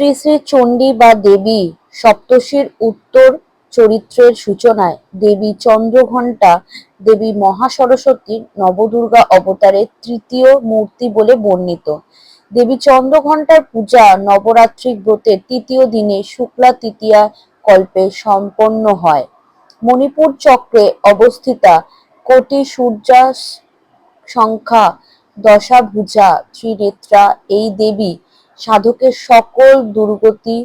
শ্রী শ্রী চণ্ডী বা দেবী সপ্তর্ষির উত্তর চরিত্রের সূচনায় দেবী চন্দ্রঘণ্টা, দেবী মহাসরস্বতীর নবদুর্গা অবতারের তৃতীয় মূর্তি বলে বর্ণিত। দেবী চন্দ্রঘণ্টার পূজা নবরাত্রি ব্রতের তৃতীয় দিনে শুক্লা তৃতীয়া কল্পে সম্পন্ন হয়। মণিপুর চক্রে অবস্থিতা কোটি সূর্যা সংখ্যা দশাভুজা ত্রিনেত্রা এই দেবী সাধকের সকল দুর্গতি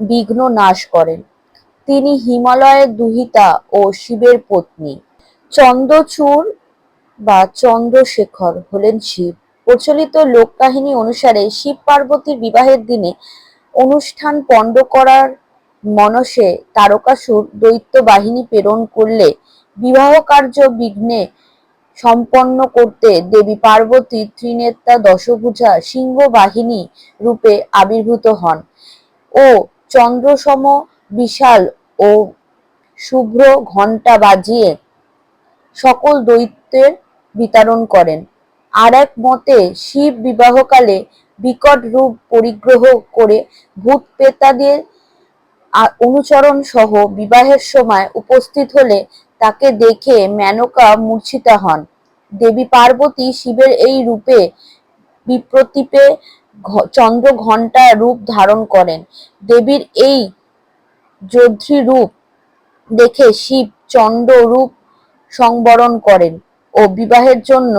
বিঘ্ন নাশ করেন। তিনি হিমালয়ের দুহিতা ও শিবের পত্নী। চন্দ্রচূড় বা চন্দ্রশেখর হলেন শিব। প্রচলিত লোককাহিনী অনুসারে শিব পার্বতীর বিবাহের দিনে অনুষ্ঠান পণ্ড করার মনসে তারকাসুর দৈত্য বাহিনী প্রেরণ করলে বিবাহ কার্য বিঘ্নে সম্পন্ন করতে দেবী পার্বতী ত্রিনেত্রা দশভুজা সিংহ বাহিনী রূপে আবির্ভূত হন ও চন্দ্রসম বিশাল ও শুভ্র ঘণ্টা বাজিয়ে সকল দৈত্যের বিতরণ করেন। আর এক মতে, শিব বিবাহকালে বিকট রূপ পরিগ্রহ করে ভূত প্রেতাদের আ- অনুচরণ সহ বিবাহের সময় উপস্থিত হলে তাকে দেখে মেনকা মূর্ছিতা হন। দেবী পার্বতী শিবের এই রূপে বিপ্রতীপে চন্দ্র ঘণ্টা রূপ ধারণ করেন। দেবীর এই যোদ্ধৃ রূপ দেখে শিব চন্ড রূপ সংবরণ করেন ও বিবাহের জন্য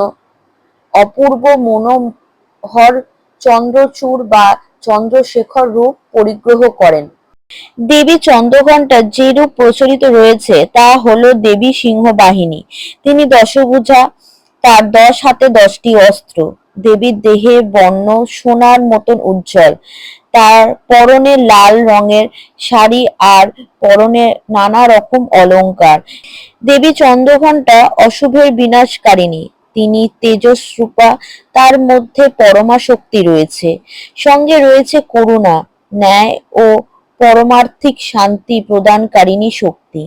অপূর্ব মনোহর চন্দ্রচূড় বা চন্দ্রশেখর রূপ পরিগ্রহ করেন। দেবী চন্দ্রঘণ্টার যে রূপ প্রচলিত রয়েছে, তা হলো দেবী সিংহ বাহিনী তিনি দশভুজা, তার দশ হাতে দশটি অস্ত্র। দেবীর দেহে বর্ণ সোনার মতন উজ্জ্বল। তার পরনে লাল রঙের শাড়ি আর পরনে নানা রকম অলংকার দেবী চন্দ্রঘণ্টা অশুভের বিনাশকারিণী। তিনি তেজস্রূপা, তার মধ্যে পরমা শক্তি রয়েছে। সঙ্গে রয়েছে করুণা, ন্যায় ও পরমার্থিক শান্তি প্রদানকারিণী শক্তি।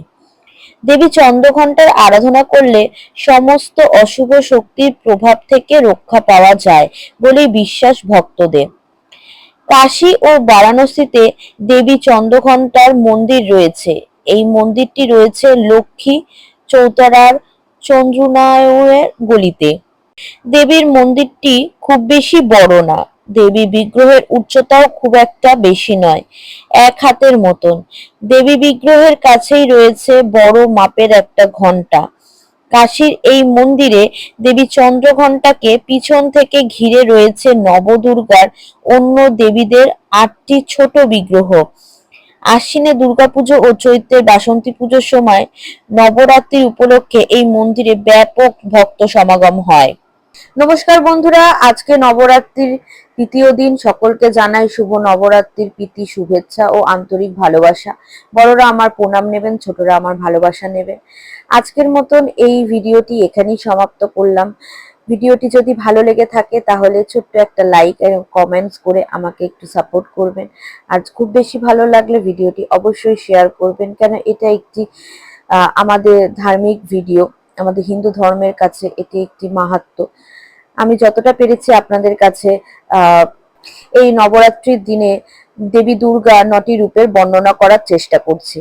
দেবী চন্দ্রঘণ্টার আরাধনা করলে সমস্ত অশুভ শক্তির প্রভাব থেকে রক্ষা পাওয়া যায় বলে বিশ্বাস ভক্তদের। কাশী ও বারাণসীতে দেবী চন্দ্রঘণ্টার মন্দির রয়েছে। এই মন্দিরটি রয়েছে লক্ষ্মী চৌতারার চন্দ্রনায়নের গলিতে। দেবীর মন্দিরটি খুব বেশি বড় না দেবী বিগ্রহের উচ্চতাও খুব একটা বেশি নয়, এক হাতের মতন। দেবী বিগ্রহের কাছেই রয়েছে বড় মাপের একটা ঘণ্টা কাশীর এই মন্দিরে দেবী চন্দ্রঘণ্টাকে পিছন থেকে ঘিরে রয়েছে নবদুর্গার অন্য দেবীদের আটটি ছোট বিগ্রহ। আশ্বিনে দুর্গাপুজো ও চৈত্রের বাসন্তী পুজোর সময় নবরাত্রির উপলক্ষে এই মন্দিরে ব্যাপক ভক্ত সমাগম হয়। নমস্কার বন্ধুরা, আজকে নবরাত্রির তৃতীয় দিন। সকলকে জানাই শুভ নবরাত্রির প্রীতি, শুভেচ্ছা ও আন্তরিক ভালোবাসা। বড়রা আমার প্রণাম নেবেন, ছোটরা আমার ভালোবাসা নেবেন। আজকের মতন এই ভিডিওটি এখানেই সমাপ্ত করলাম। ভিডিওটি যদি ভালো লেগে থাকে, তাহলে ছোট্ট একটা লাইক এবং কমেন্টস করে আমাকে একটু সাপোর্ট করবেন। আর খুব বেশি ভালো লাগলে ভিডিওটি অবশ্যই শেয়ার করবেন। কেন, এটা একটি আমাদের ধার্মিক ভিডিও আমাদের হিন্দু ধর্মের কাছে এটি একটি মাহাত্ম্য। আমি যতটা পেরেছি আপনাদের কাছে এই নবরাত্রির দিনে দেবী দুর্গা নটি রূপের বর্ণনা করার চেষ্টা করছি।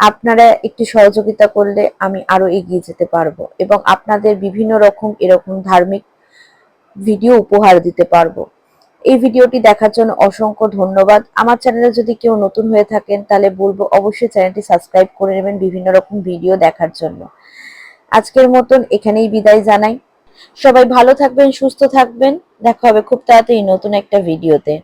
আপনারা একটি সহযোগিতা করলে আমি আরও এগিয়ে যেতে পারব এবং আপনাদের বিভিন্ন রকম এরকম ধার্মিক ভিডিও উপহার দিতে পারব। এই ভিডিওটি দেখার জন্য অসংখ্য ধন্যবাদ। আমার চ্যানেলে যদি কেউ নতুন হয়ে থাকেন, তাহলে বলব অবশ্যই চ্যানেলটি সাবস্ক্রাইব করে নেবেন বিভিন্ন রকম ভিডিও দেখার জন্য। আজকের মতন এখানেই বিদায় জানাই। সবাই ভালো থাকবেন, সুস্থ থাকবেন। দেখা হবে খুব তাড়াতাড়ি নতুন একটা ভিডিওতে।